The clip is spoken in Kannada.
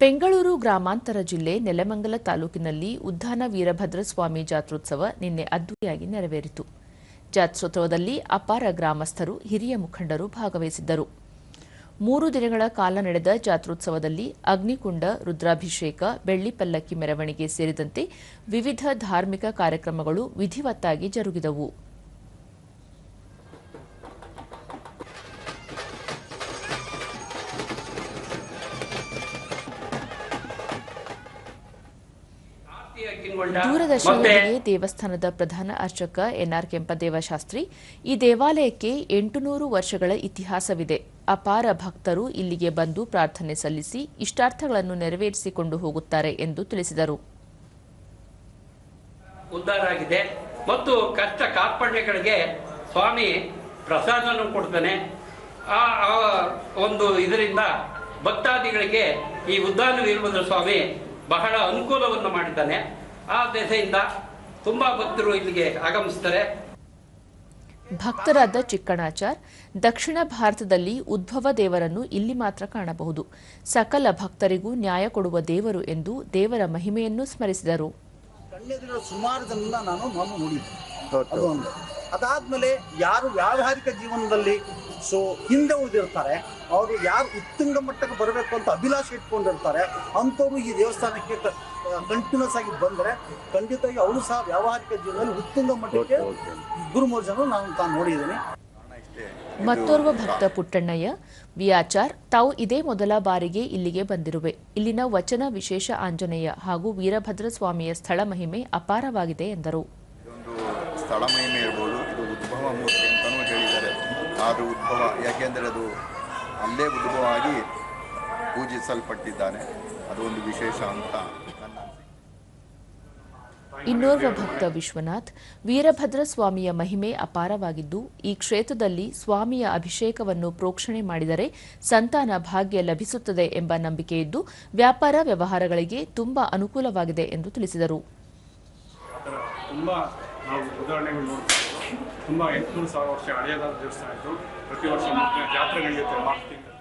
ಬೆಂಗಳೂರು ಗ್ರಾಮಾಂತರ ಜಿಲ್ಲೆ ನೆಲಮಂಗಲ ತಾಲೂಕಿನಲ್ಲಿ ಉದ್ದಾನ ವೀರಭದ್ರಸ್ವಾಮಿ ಜಾತ್ರೋತ್ಸವ ನಿನ್ನೆ ಅದ್ದೂರಿಯಾಗಿ ನೆರವೇರಿತು. ಜಾತ್ರೋತ್ಸವದಲ್ಲಿ ಅಪಾರ ಗ್ರಾಮಸ್ಥರು, ಹಿರಿಯ ಮುಖಂಡರು ಭಾಗವಹಿಸಿದ್ದರು. ಮೂರು ದಿನಗಳ ಕಾಲ ನಡೆದ ಜಾತ್ರೋತ್ಸವದಲ್ಲಿ ಅಗ್ನಿಕುಂಡ, ರುದ್ರಾಭಿಷೇಕ, ಬೆಳ್ಳಿ ಪಲ್ಲಕ್ಕಿ ಮೆರವಣಿಗೆ ಸೇರಿದಂತೆ ವಿವಿಧ ಧಾರ್ಮಿಕ ಕಾರ್ಯಕ್ರಮಗಳು ವಿಧಿವತ್ತಾಗಿ ಜರುಗಿದವು. ದೂರದರ್ಶನದೊಂದಿಗೆ ದೇವಸ್ಥಾನದ ಪ್ರಧಾನ ಅರ್ಚಕ ಎನ್ಆರ್ ಕೆಂಪದೇವ ಶಾಸ್ತ್ರಿ ಈ ದೇವಾಲಯಕ್ಕೆ ಎಂಟುನೂರು ವರ್ಷಗಳ ಇತಿಹಾಸವಿದೆ. ಅಪಾರ ಭಕ್ತರು ಇಲ್ಲಿಗೆ ಬಂದು ಪ್ರಾರ್ಥನೆ ಸಲ್ಲಿಸಿ ಇಷ್ಟಾರ್ಥಗಳನ್ನು ನೆರವೇರಿಸಿಕೊಂಡು ಹೋಗುತ್ತಾರೆ ಎಂದು ತಿಳಿಸಿದರು. ಆಗಿದೆ ಮತ್ತು ಕಷ್ಟ ಕಾರ್ಪಣ್ಯಗಳಿಗೆ ಸ್ವಾಮಿ ಪ್ರಸಾದವನ್ನು ಕೊಡ್ತಾನೆ. ಆ ಆ ಒಂದು ಇದರಿಂದ ಭಕ್ತಾದಿಗಳಿಗೆ ಈ ಉದ್ದಾನ ವೀರಭದ್ರ ಸ್ವಾಮಿ ಬಹಳ ಅನುಕೂಲವನ್ನು ಮಾಡಿದ್ದಾನೆ. ಆ ದೆಸೆಯಿಂದ ತುಂಬಾ ಭಕ್ತರು ಇಲ್ಲಿಗೆ ಆಗಮಿಸ್ತಾರೆ. ಭಕ್ತರಾದ ಚಿಕ್ಕಣಾಚಾರ್ ದಕ್ಷಿಣ ಭಾರತದಲ್ಲಿ ಉದ್ಭವ ದೇವರನ್ನು ಇಲ್ಲಿ ಮಾತ್ರ ಕಾಣಬಹುದು. ಸಕಲ ಭಕ್ತರಿಗೂ ನ್ಯಾಯ ಕೊಡುವ ದೇವರು ಎಂದು ದೇವರ ಮಹಿಮೆಯನ್ನು ಸ್ಮರಿಸಿದರು. ಸುಮಾರು ಜನ ನಾನು ನೋಡಿದ್ದೆ. ಅದಾದ್ಮೇಲೆ ಯಾರು ವ್ಯಾವಹಾರಿಕ ಜೀವನದಲ್ಲಿ ಸೊ ಹಿಂದೆ ಉಳಿದಿರ್ತಾರೆ ಅವರು ಯಾರು ಉತ್ತುಂಗ ಮಟ್ಟಕ್ಕೆ ಬರಬೇಕು ಅಂತ ಅಭಿಲಾಷೆ ಇಟ್ಕೊಂಡಿರ್ತಾರೆ. ಅಂಥವ್ರು ಈ ದೇವಸ್ಥಾನಕ್ಕೆ ಕಂಟಿನ್ಯೂಸ್ ಆಗಿ ಬಂದರೆ ಖಂಡಿತವಾಗಿ ಅವರು ಸಹ ವ್ಯಾವಹಾರಿಕ ಜೀವನದಲ್ಲಿ ಉತ್ತುಂಗ ಮಟ್ಟಕ್ಕೆ ಗುರುಮೂರು ಜನ ನಾನು ತಾನು ನೋಡಿದ್ದೀನಿ. ಮತ್ತೋರ್ವ ಭಕ್ತ ಪುಟ್ಟಣ್ಣಯ್ಯ ವಿಯಾಚಾರ್ ತಾವು ಇದೇ ಮೊದಲ ಬಾರಿಗೆ ಇಲ್ಲಿಗೆ ಬಂದಿರುವೆ. ಇಲ್ಲಿನ ವಚನ ವಿಶೇಷ ಆಂಜನೇಯ ಹಾಗೂ ವೀರಭದ್ರ ಸ್ವಾಮಿಯ ಸ್ಥಳ ಮಹಿಮೆ ಅಪಾರವಾಗಿದೆ ಎಂದರು. ಇದೊಂದು ಸ್ಥಳ ಮಹಿಮೆ ಇರಬಹುದು ಇದು ಉದ್ಭವ ಮೂರ್ತಿ. ಆದರೂ ಉದ್ಭವ ಯಾಕೆಂದರೆ ಅದು ಅಲ್ಲೇ ಉದ್ಭವ ಆಗಿ ಪೂಜಿಸಲ್ಪಟ್ಟಿದ್ದಾನೆ. ಅದು ಒಂದು ವಿಶೇಷ ಅಂತ ಇನ್ನೋರ್ವ ಭಕ್ತ ವಿಶ್ವನಾಥ್ ವೀರಭದ್ರ ಸ್ವಾಮಿಯ ಮಹಿಮೆ ಅಪಾರವಾಗಿದ್ದು ಈ ಕ್ಷೇತ್ರದಲ್ಲಿ ಸ್ವಾಮಿಯ ಅಭಿಷೇಕವನ್ನು ಪ್ರೋಕ್ಷಣೆ ಮಾಡಿದರೆ ಸಂತಾನ ಭಾಗ್ಯ ಲಭಿಸುತ್ತದೆ ಎಂಬ ನಂಬಿಕೆಯಿದ್ದು ವ್ಯಾಪಾರ ವ್ಯವಹಾರಗಳಿಗೆ ತುಂಬಾ ಅನುಕೂಲವಾಗಿದೆ ಎಂದು ತಿಳಿಸಿದರು. ತುಂಬ ಎಂಟುನೂರು ಸಾವಿರ ವರ್ಷ ಹಳೆಯದಾದ ದೇವಸ್ಥಾನ ಇದ್ದು ಪ್ರತಿ ವರ್ಷ ಜಾತ್ರೆ ನಡೆಯುತ್ತೆ ಮಾರ್ಚ್ ತಿಂಗಳು.